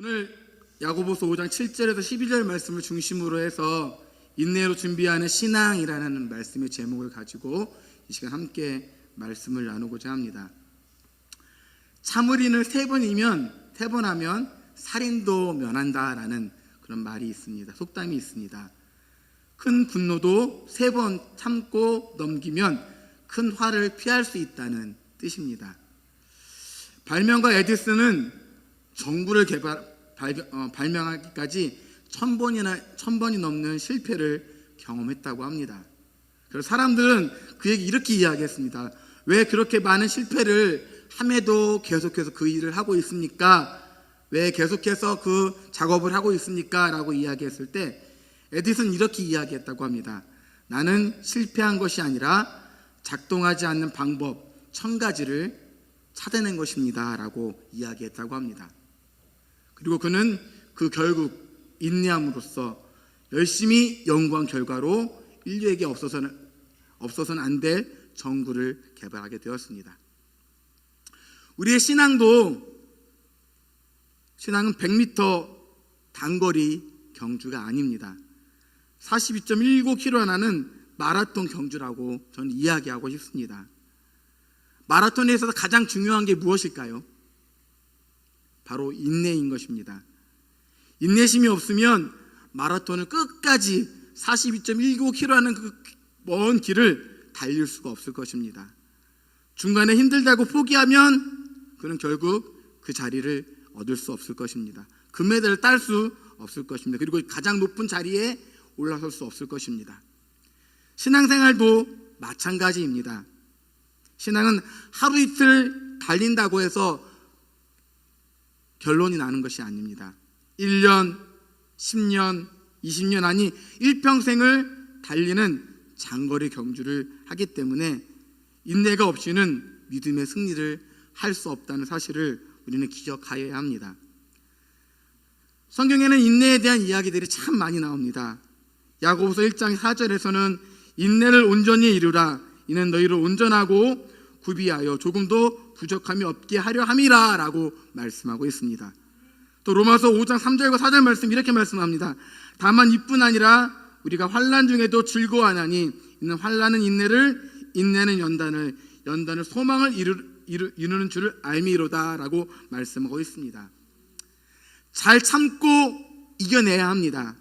오늘 야고보서 5장 7절에서 12절 말씀을 중심으로 해서 인내로 준비하는 신앙이라는 말씀의 제목을 가지고 이 시간 함께 말씀을 나누고자 합니다. 참을인을 세 번이면 세 번 하면 살인도 면한다라는 그런 말이 있습니다. 속담이 있습니다. 큰 분노도 세 번 참고 넘기면 큰 화를 피할 수 있다는 뜻입니다. 발명가 에디슨은 정부를 개발 어, 발명하기까지 천 번이나 천 번이 넘는 실패를 경험했다고 합니다. 그래서 사람들은 그에게 이렇게 이야기했습니다. 왜 그렇게 많은 실패를 함에도 계속해서 그 일을 하고 있습니까? 왜 계속해서 그 작업을 하고 있습니까? 라고 이야기했을 때 에디슨 이렇게 이야기했다고 합니다. 나는 실패한 것이 아니라 작동하지 않는 방법 천 가지를 찾아낸 것입니다. 라고 이야기했다고 합니다. 그리고 그는 그 결국 인내함으로써 열심히 연구한 결과로 인류에게 없어서는 없어서는 안 될 정부를 개발하게 되었습니다. 우리의 신앙도 신앙은 100m 단거리 경주가 아닙니다. 42.19km라는 마라톤 경주라고 저는 이야기하고 싶습니다. 마라톤에 있어서 가장 중요한 게 무엇일까요? 바로 인내인 것입니다. 인내심이 없으면 마라톤을 끝까지 42.19km라는 그 먼 길을 달릴 수가 없을 것입니다. 중간에 힘들다고 포기하면 그는 결국 그 자리를 얻을 수 없을 것입니다. 금메달을 딸 수 없을 것입니다. 그리고 가장 높은 자리에 올라설 수 없을 것입니다. 신앙생활도 마찬가지입니다. 신앙은 하루 이틀 달린다고 해서 결론이 나는 것이 아닙니다. 1년, 10년, 20년 아니 일평생을 달리는 장거리 경주를 하기 때문에 인내가 없이는 믿음의 승리를 할 수 없다는 사실을 우리는 기억하여야 합니다. 성경에는 인내에 대한 이야기들이 참 많이 나옵니다. 야고보서 1장 4절에서는 인내를 온전히 이루라 이는 너희를 온전하고 구비하여 조금도 부족함이 없게 하려 함이라라고 말씀하고 있습니다. 또 로마서 5장 3절과 4절 말씀 이렇게 말씀합니다. 다만 이뿐 아니라 우리가 환난 중에도 즐거워하나니 이는 환난은 인내를 인내는 연단을 연단을 소망을 이루, 이루, 이루는 줄을 알미로다라고 말씀하고 있습니다. 잘 참고 이겨내야 합니다.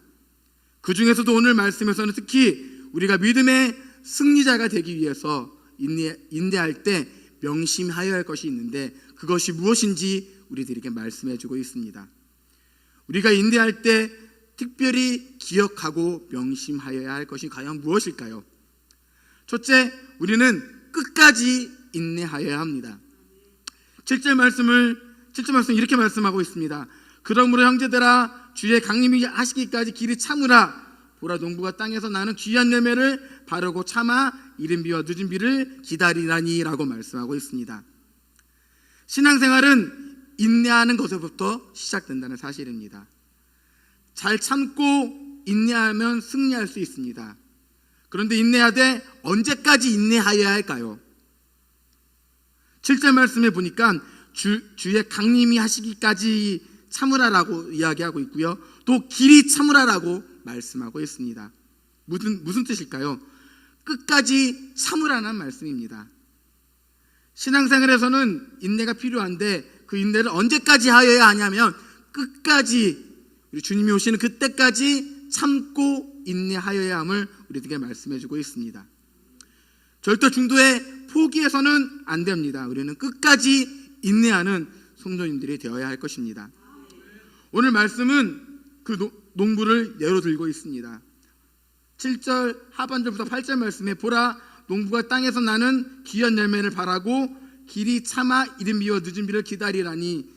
그 중에서도 오늘 말씀에서는 특히 우리가 믿음의 승리자가 되기 위해서 인내, 인내할 때 명심하여야 할 것이 있는데 그것이 무엇인지 우리들에게 말씀해 주고 있습니다. 우리가 인내할 때 특별히 기억하고 명심하여야 할 것이 과연 무엇일까요? 첫째, 우리는 끝까지 인내하여야 합니다. 7절 말씀을 7절 말씀 이렇게 말씀하고 있습니다. 그러므로 형제들아 주의 강림이 하시기까지 길이 참으라 보라 농부가 땅에서 나는 귀한 열매를 바르고 참아 이른 비와 늦은 비를 기다리라니라고 말씀하고 있습니다. 신앙생활은 인내하는 것에부터 시작된다는 사실입니다. 잘 참고 인내하면 승리할 수 있습니다. 그런데 인내하되 언제까지 인내하여야 할까요? 7절 말씀에 보니까 주, 주의 강림이 하시기까지 참으라라고 이야기하고 있고요. 또 길이 참으라라고 말씀하고 있습니다. 무슨 무슨 뜻일까요? 끝까지 참으라는 말씀입니다. 신앙생활에서는 인내가 필요한데 그 인내를 언제까지 하여야 하냐면 끝까지 우리 주님이 오시는 그때까지 참고 인내하여야 함을 우리에게 말씀해 주고 있습니다. 절대 중도에 포기해서는 안 됩니다. 우리는 끝까지 인내하는 성도님들이 되어야 할 것입니다. 오늘 말씀은 그 노- 농부를 예로 들고 있습니다. 7절 하반절부터 8절 말씀에 보라 농부가 땅에서 나는 귀한 열매를 바라고 길이 참아 이른 비와 늦은 비를 기다리라니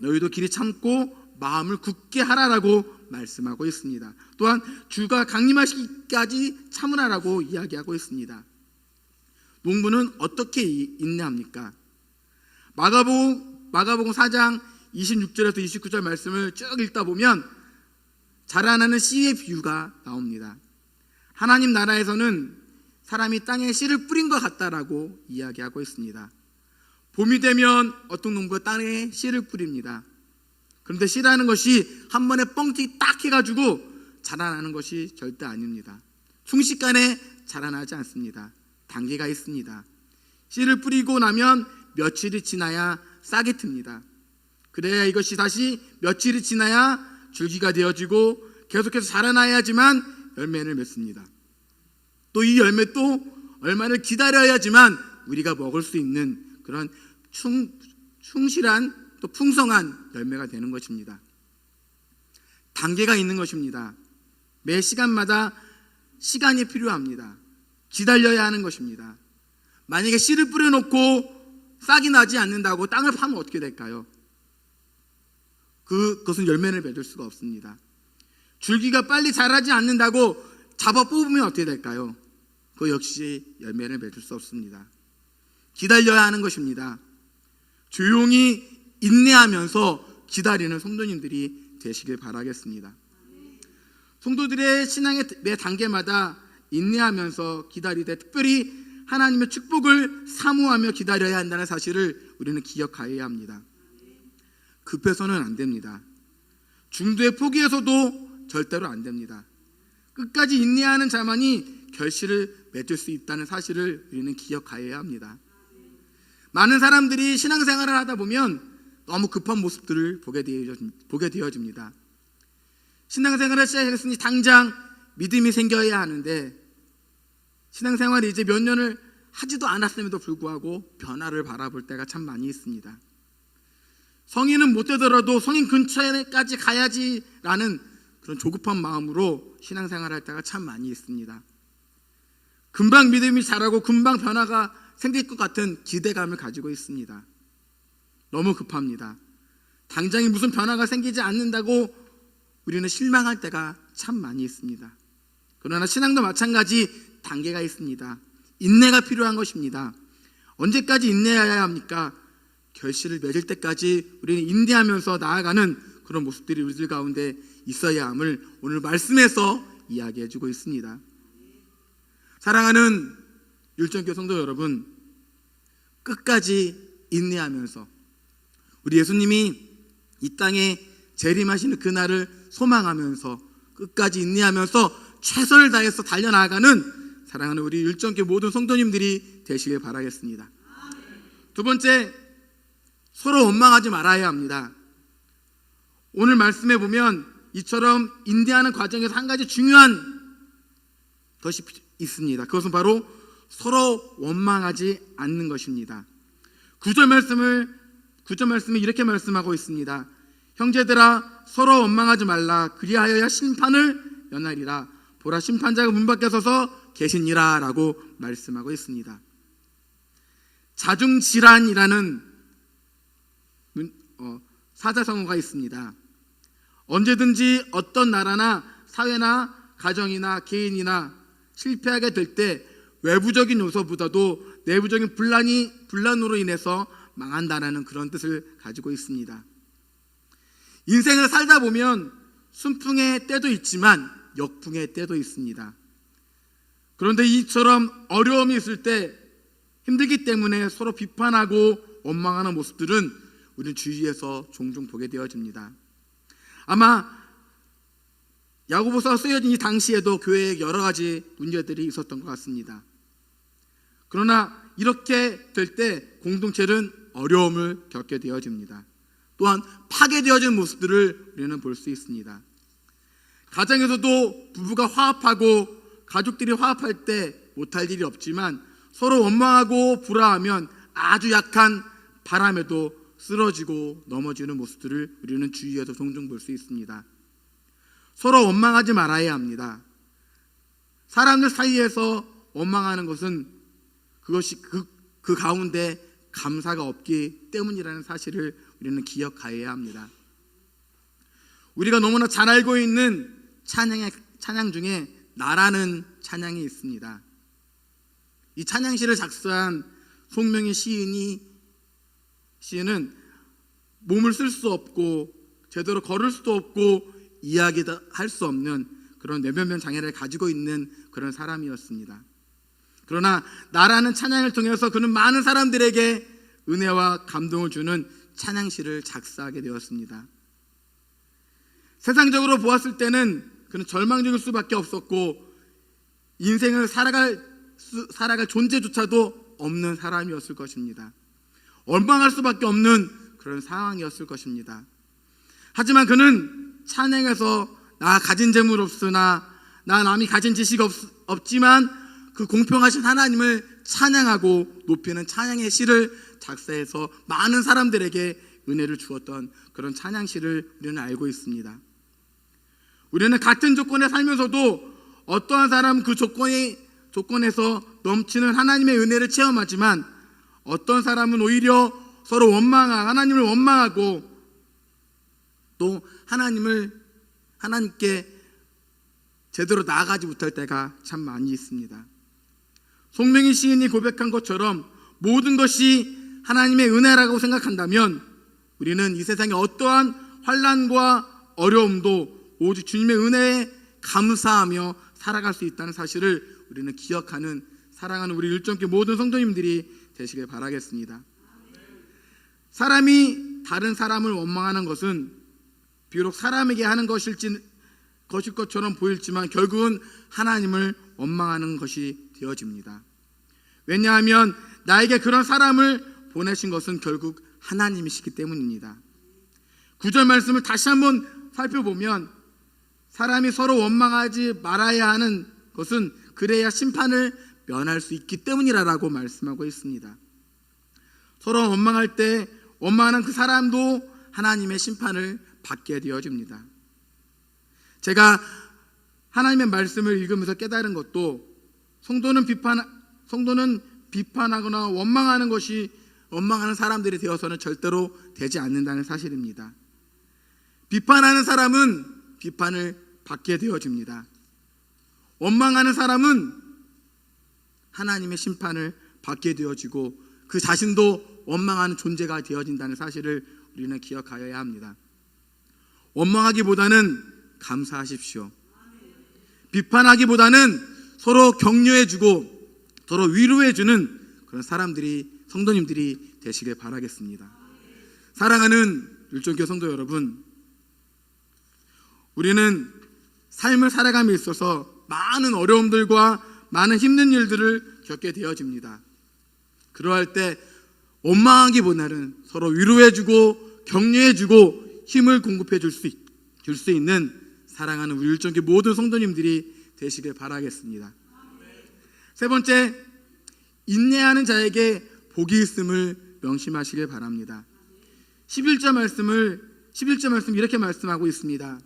너희도 길이 참고 마음을 굳게 하라라고 말씀하고 있습니다. 또한 주가 강림하시기까지 참으라라고 이야기하고 있습니다. 농부는 어떻게 이- 인내합니까? 마가복음 마가복음 4장 26절에서 29절 말씀을 쭉 읽다 보면 자라나는 씨의 비유가 나옵니다. 하나님 나라에서는 사람이 땅에 씨를 뿌린 것 같다라고 이야기하고 있습니다. 봄이 되면 어떤 농부가 땅에 씨를 뿌립니다. 그런데 씨라는 것이 한 번에 뻥튀기 딱 해가지고 자라나는 것이 절대 아닙니다. 순식간에 자라나지 않습니다. 단계가 있습니다. 씨를 뿌리고 나면 며칠이 지나야 싹이 틉니다. 그래야 이것이 다시 며칠이 지나야 줄기가 되어지고 계속해서 자라나야지만 열매를 맺습니다. 또 이 열매 또 얼마나 기다려야지만 우리가 먹을 수 있는 그런 충, 충실한 또 풍성한 열매가 되는 것입니다. 단계가 있는 것입니다. 매 시간마다 시간이 필요합니다. 기다려야 하는 것입니다. 만약에 씨를 뿌려놓고 싹이 나지 않는다고 땅을 파면 어떻게 될까요? 그, 그것은 열매를 맺을 수가 없습니다. 줄기가 빨리 자라지 않는다고 잡아 뽑으면 어떻게 될까요? 그 역시 열매를 맺을 수 없습니다. 기다려야 하는 것입니다. 조용히 인내하면서 기다리는 성도님들이 되시길 바라겠습니다. 성도들의 신앙의 매 단계마다 인내하면서 기다리되 특별히 하나님의 축복을 사모하며 기다려야 한다는 사실을 우리는 기억하여야 합니다. 급해서는 안 됩니다. 중도에 포기해서도 절대로 안 됩니다. 끝까지 인내하는 자만이 결실을 맺을 수 있다는 사실을 우리는 기억하여야 합니다. 많은 사람들이 신앙생활을 하다 보면 너무 급한 모습들을 보게, 되어, 보게 되어집니다. 신앙생활을 시작했으니 당장 믿음이 생겨야 하는데 신앙생활이 이제 몇 년을 하지도 않았음에도 불구하고 변화를 바라볼 때가 참 많이 있습니다. 성인은 못 되더라도 성인 근처에까지 가야지라는 그런 조급한 마음으로 신앙생활 할 때가 참 많이 있습니다. 금방 믿음이 자라고 금방 변화가 생길 것 같은 기대감을 가지고 있습니다. 너무 급합니다. 당장에 무슨 변화가 생기지 않는다고 우리는 실망할 때가 참 많이 있습니다. 그러나 신앙도 마찬가지 단계가 있습니다. 인내가 필요한 것입니다. 언제까지 인내해야 합니까? 결실을 맺을 때까지 우리는 인내하면서 나아가는 그런 모습들이 우리들 가운데 있어야 함을 오늘 말씀에서 이야기해 주고 있습니다. 사랑하는 율정교 성도 여러분, 끝까지 인내하면서 우리 예수님이 이 땅에 재림하시는 그날을 소망하면서 끝까지 인내하면서 최선을 다해서 달려나가는 사랑하는 우리 율정교 모든 성도님들이 되시길 바라겠습니다. 두 번째, 서로 원망하지 말아야 합니다. 오늘 말씀에 보면 이처럼 인내하는 과정에서 한 가지 중요한 것이 있습니다. 그것은 바로 서로 원망하지 않는 것입니다. 구절 말씀을 구절 말씀이 이렇게 말씀하고 있습니다. 형제들아 서로 원망하지 말라 그리하여야 심판을 연하리라 보라 심판자가 문 밖에 서서 계시니라라고 말씀하고 있습니다. 자중질환이라는 사자성어가 있습니다. 언제든지 어떤 나라나 사회나 가정이나 개인이나 실패하게 될 때 외부적인 요소보다도 내부적인 분란이 분란으로 인해서 망한다라는 그런 뜻을 가지고 있습니다. 인생을 살다 보면 순풍의 때도 있지만 역풍의 때도 있습니다. 그런데 이처럼 어려움이 있을 때 힘들기 때문에 서로 비판하고 원망하는 모습들은 우리 주위에서 종종 보게 되어집니다. 아마 야고보서 쓰여진 이 당시에도 교회에 여러 가지 문제들이 있었던 것 같습니다. 그러나 이렇게 될 때 공동체는 어려움을 겪게 되어집니다. 또한 파괴되어진 모습들을 우리는 볼 수 있습니다. 가정에서도 부부가 화합하고 가족들이 화합할 때 못할 일이 없지만 서로 원망하고 불화하면 아주 약한 바람에도 쓰러지고 넘어지는 모습들을 우리는 주위에서 종종 볼 수 있습니다. 서로 원망하지 말아야 합니다. 사람들 사이에서 원망하는 것은 그것이 그, 그 가운데 감사가 없기 때문이라는 사실을 우리는 기억하여야 합니다. 우리가 너무나 잘 알고 있는 찬양의 찬양 중에 나라는 찬양이 있습니다. 이 찬양시를 작사한 송명의 시인이 시인은 몸을 쓸 수 없고 제대로 걸을 수도 없고 이야기도 할 수 없는 그런 뇌변변 장애를 가지고 있는 그런 사람이었습니다. 그러나 나라는 찬양을 통해서 그는 많은 사람들에게 은혜와 감동을 주는 찬양시를 작사하게 되었습니다. 세상적으로 보았을 때는 그는 절망적일 수밖에 없었고 인생을 살아갈 수- 살아갈 존재조차도 없는 사람이었을 것입니다. 원망할 수밖에 없는 그런 상황이었을 것입니다. 하지만 그는 찬양에서 나 가진 재물 없으나 나 남이 가진 지식 없, 없지만 그 공평하신 하나님을 찬양하고 높이는 찬양의 시를 작사해서 많은 사람들에게 은혜를 주었던 그런 찬양시를 우리는 알고 있습니다. 우리는 같은 조건에 살면서도 어떠한 사람 그 조건이 조건에서 넘치는 하나님의 은혜를 체험하지만 어떤 사람은 오히려 서로 원망하 하나님을 원망하고 또 하나님을 하나님께 제대로 나아가지 못할 때가 참 많이 있습니다. 송명희 시인이 고백한 것처럼 모든 것이 하나님의 은혜라고 생각한다면 우리는 이 세상의 어떠한 환란과 어려움도 오직 주님의 은혜에 감사하며 살아갈 수 있다는 사실을 우리는 기억하는 사랑하는 우리 일정교 모든 성도님들이 되시길 바라겠습니다. 사람이 다른 사람을 원망하는 것은 비록 사람에게 하는 것일지 것일 것처럼 보일지만 결국은 하나님을 원망하는 것이 되어집니다. 왜냐하면 나에게 그런 사람을 보내신 것은 결국 하나님이시기 때문입니다. 구절 말씀을 다시 한번 살펴보면 사람이 서로 원망하지 말아야 하는 것은 그래야 심판을 면할 수 있기 때문이라고 말씀하고 있습니다. 서로 원망할 때 원망하는 그 사람도 하나님의 심판을 받게 되어집니다. 제가 하나님의 말씀을 읽으면서 깨달은 것도 성도는 비판 성도는 비판하거나 원망하는 것이 원망하는 사람들이 되어서는 절대로 되지 않는다는 사실입니다. 비판하는 사람은 비판을 받게 되어집니다. 원망하는 사람은 하나님의 심판을 받게 되어지고 그 자신도 원망하는 존재가 되어진다는 사실을 우리는 기억하여야 합니다. 원망하기보다는 감사하십시오. 비판하기보다는 서로 격려해주고 서로 위로해주는 그런 사람들이 성도님들이 되시길 바라겠습니다. 사랑하는 율종교 성도 여러분, 우리는 삶을 살아감에 있어서 많은 어려움들과 많은 힘든 일들을 겪게 되어집니다. 그러할 때 원망하기보다는 서로 위로해주고 격려해주고 힘을 공급해 줄수 줄 수 있는 사랑하는 우리 율정교 모든 성도님들이 되시길 바라겠습니다. 세 번째, 인내하는 자에게 복이 있음을 명심하시길 바랍니다. 11절 말씀을 11절 말씀 이렇게 말씀하고 있습니다.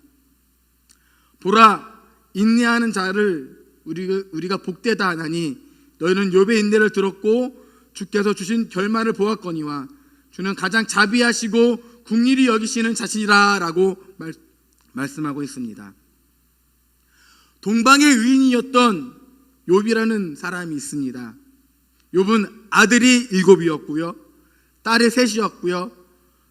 보라 인내하는 자를 우리가, 우리가 복되다 하나니 너희는 욥의 인내를 들었고 주께서 주신 결말을 보았거니와 주는 가장 자비하시고 국리를 여기시는 자신이라라고 말, 말씀하고 있습니다. 동방의 의인이었던 욥이라는 사람이 있습니다. 욥은 아들이 일곱이었고요. 딸이 셋이었고요.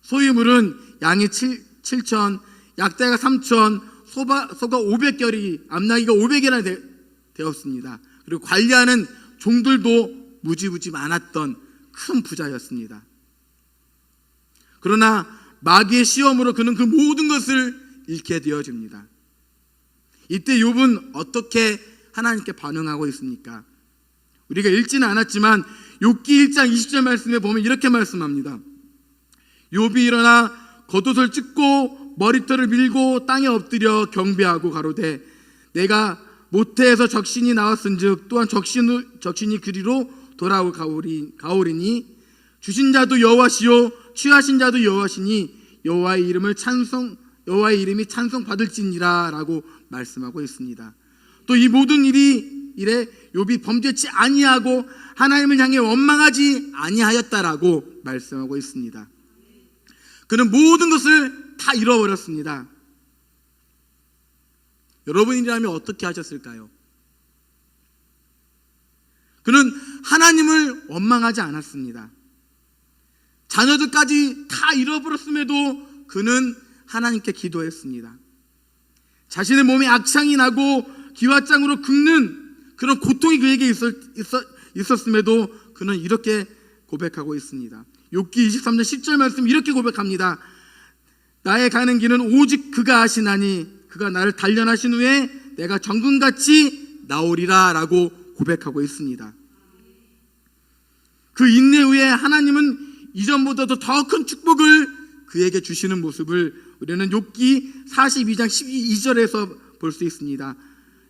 소유물은 양이 7, 7천, 약대가 3천, 소바, 소가 500결이, 암나기가 500이나 되, 되었습니다. 그리고 관리하는 종들도 무지무지 많았던 큰 부자였습니다. 그러나 마귀의 시험으로 그는 그 모든 것을 잃게 되어집니다. 이때 욥은 어떻게 하나님께 반응하고 있습니까? 우리가 읽지는 않았지만 욥기 1장 20절 말씀에 보면 이렇게 말씀합니다. 욥이 일어나 겉옷을 찢고 머리털을 밀고 땅에 엎드려 경배하고 가로되 내가 모태에서 적신이 나왔은즉 또한 적신 적신이 그리로 돌아올 가오리 가오리니 주신 자도 여호와시요 취하신 자도 여호와시니 여호와의 이름을 찬송 여호와의 이름이 찬송 받을지니라라고 말씀하고 있습니다. 또 이 모든 일이 이래 욥이 범죄치 아니하고 하나님을 향해 원망하지 아니하였다라고 말씀하고 있습니다. 그는 모든 것을 다 잃어버렸습니다. 여러분이라면 어떻게 하셨을까요? 그는 하나님을 원망하지 않았습니다. 자녀들까지 다 잃어버렸음에도 그는 하나님께 기도했습니다. 자신의 몸에 악창이 나고 기와장으로 긁는 그런 고통이 그에게 있었, 있었, 음에도 그는 이렇게 고백하고 있습니다. 욥기 23장 10절 말씀 이렇게 고백합니다. 나의 가는 길은 오직 그가 아시나니 그가 나를 단련하신 후에 내가 정금같이 나오리라 라고 고백하고 있습니다. 그 인내 후에 하나님은 이전보다도 더 큰 축복을 그에게 주시는 모습을 우리는 욥기 42장 12절에서 볼 수 있습니다.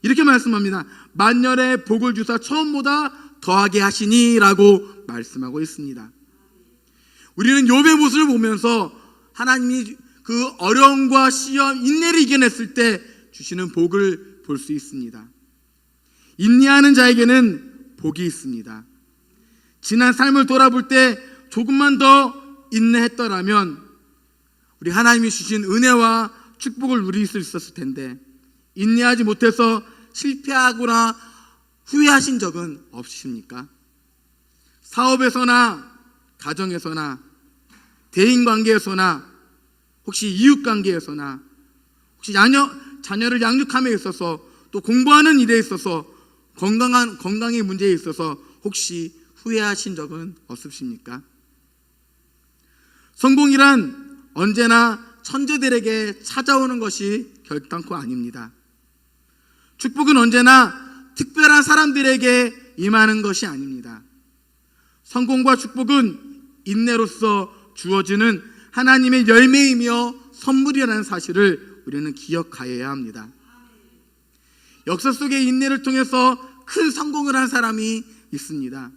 이렇게 말씀합니다. 만열의 복을 주사 처음보다 더하게 하시니라고 말씀하고 있습니다. 우리는 욥의 모습을 보면서 하나님이 그 어려움과 시험, 인내를 이겨냈을 때 주시는 복을 볼 수 있습니다. 인내하는 자에게는 복이 있습니다. 지난 삶을 돌아볼 때 조금만 더 인내했더라면 우리 하나님이 주신 은혜와 축복을 누릴 수 있었을 텐데 인내하지 못해서 실패하거나 후회하신 적은 없으십니까? 사업에서나 가정에서나 대인 관계에서나 혹시 이웃 관계에서나 혹시 자녀 자녀를 양육함에 있어서 또 공부하는 일에 있어서 건강한 건강의 문제에 있어서 혹시 후회하신 적은 없으십니까? 성공이란 언제나 천재들에게 찾아오는 것이 결단코 아닙니다. 축복은 언제나 특별한 사람들에게 임하는 것이 아닙니다. 성공과 축복은 인내로서 주어지는 하나님의 열매이며 선물이라는 사실을 우리는 기억하여야 합니다. 역사 속의 인내를 통해서 큰 성공을 한 사람이 있습니다.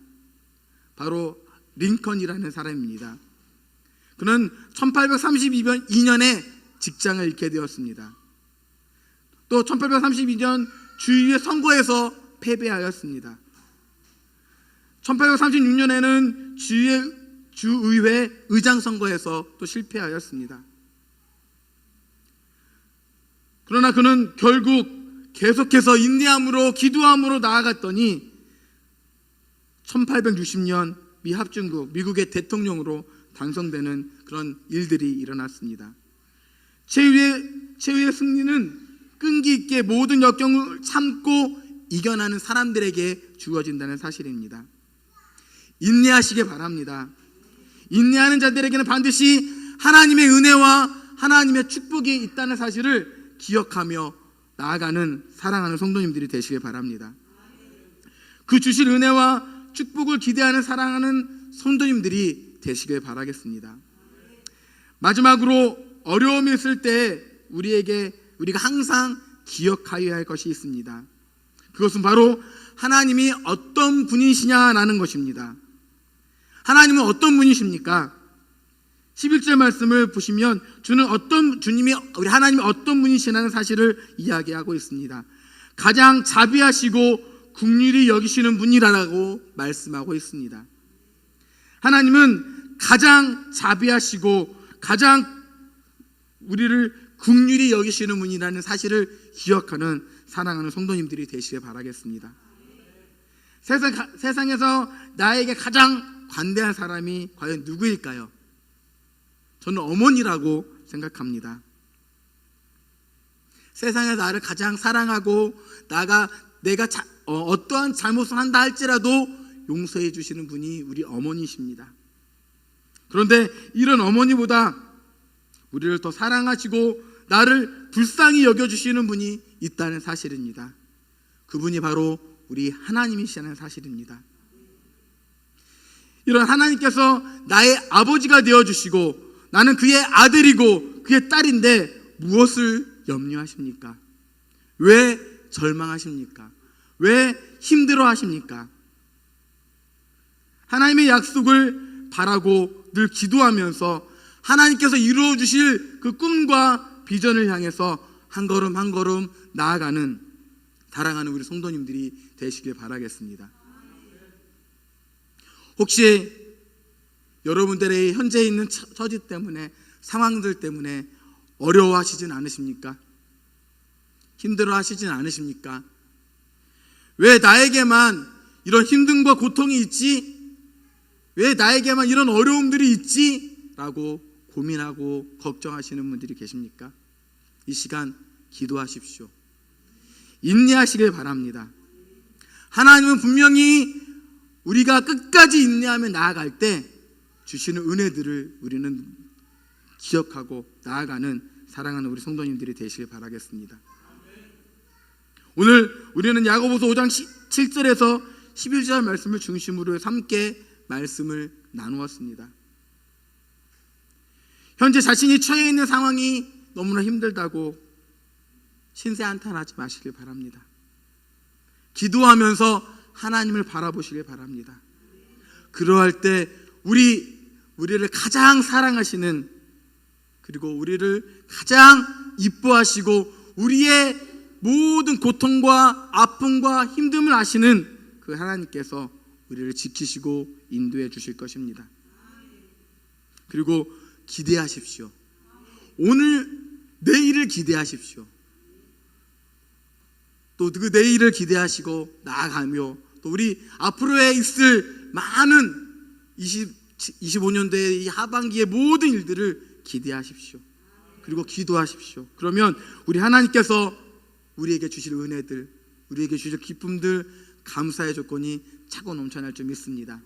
바로 링컨이라는 사람입니다. 그는 1832년에 직장을 잃게 되었습니다. 또 1832년 주의회 선거에서 패배하였습니다. 1836년에는 주의, 주의회 의장 선거에서 또 실패하였습니다. 그러나 그는 결국 계속해서 인내함으로 기도함으로 나아갔더니 1860년 미 합중국 미국의 대통령으로 당선되는 그런 일들이 일어났습니다. 최후의 최후의 승리는 끈기 있게 모든 역경을 참고 이겨나는 사람들에게 주어진다는 사실입니다. 인내하시길 바랍니다. 인내하는 자들에게는 반드시 하나님의 은혜와 하나님의 축복이 있다는 사실을 기억하며 나아가는 사랑하는 성도님들이 되시길 바랍니다. 그 주실 은혜와 축복을 기대하는 사랑하는 성도님들이 되시길 바라겠습니다. 마지막으로 어려움이 있을 때 우리에게 우리가 항상 기억하여야 할 것이 있습니다. 그것은 바로 하나님이 어떤 분이시냐라는 것입니다. 하나님은 어떤 분이십니까? 11절 말씀을 보시면 주는 어떤 주님이 우리 하나님이 어떤 분이시라는 사실을 이야기하고 있습니다. 가장 자비하시고 국률이 여기시는 분이라고 말씀하고 있습니다. 하나님은 가장 자비하시고 가장 우리를 국률이 여기시는 분이라는 사실을 기억하는 사랑하는 성도님들이 되시길 바라겠습니다. 세상, 세상에서 나에게 가장 관대한 사람이 과연 누구일까요? 저는 어머니라고 생각합니다. 세상에 나를 가장 사랑하고 나가 내가 자, 어, 떠한 잘못을 한다 할지라도 용서해 주시는 분이 우리 어머니십니다. 그런데 이런 어머니보다 우리를 더 사랑하시고 나를 불쌍히 여겨주시는 분이 있다는 사실입니다. 그분이 바로 우리 하나님이시라는 사실입니다. 이런 하나님께서 나의 아버지가 되어주시고 나는 그의 아들이고 그의 딸인데 무엇을 염려하십니까? 왜 절망하십니까? 왜 힘들어 하십니까? 하나님의 약속을 바라고 늘 기도하면서 하나님께서 이루어 주실 그 꿈과 비전을 향해서 한 걸음 한 걸음 나아가는 사랑하는 우리 성도님들이 되시길 바라겠습니다. 혹시 여러분들의 현재 있는 처지 때문에 상황들 때문에 어려워하시진 않으십니까? 힘들어하시진 않으십니까? 왜 나에게만 이런 힘듦과 고통이 있지? 왜 나에게만 이런 어려움들이 있지? 라고 고민하고 걱정하시는 분들이 계십니까? 이 시간 기도하십시오. 인내하시길 바랍니다. 하나님은 분명히 우리가 끝까지 인내하며 나아갈 때 주시는 은혜들을 우리는 기억하고 나아가는 사랑하는 우리 성도님들이 되시길 바라겠습니다. 오늘 우리는 야고보서 5장 7절에서 11절 말씀을 중심으로 함께 말씀을 나누었습니다. 현재 자신이 처해 있는 상황이 너무나 힘들다고 신세 한탄하지 마시길 바랍니다. 기도하면서 하나님을 바라보시길 바랍니다. 그러할 때 우리 우리를 가장 사랑하시는 그리고 우리를 가장 이뻐하시고 우리의 모든 고통과 아픔과 힘듦을 아시는 그 하나님께서 우리를 지키시고 인도해 주실 것입니다. 그리고 기대하십시오. 오늘 내일을 기대하십시오. 또 그 내일을 기대하시고 나아가며 또 우리 앞으로에 있을 많은 20, 25년도의 이 하반기의 모든 일들을 기대하십시오. 그리고 기도하십시오. 그러면 우리 하나님께서 우리에게 주실 은혜들, 우리에게 주실 기쁨들, 감사의 조건이 차고 넘쳐날 줄 믿습니다.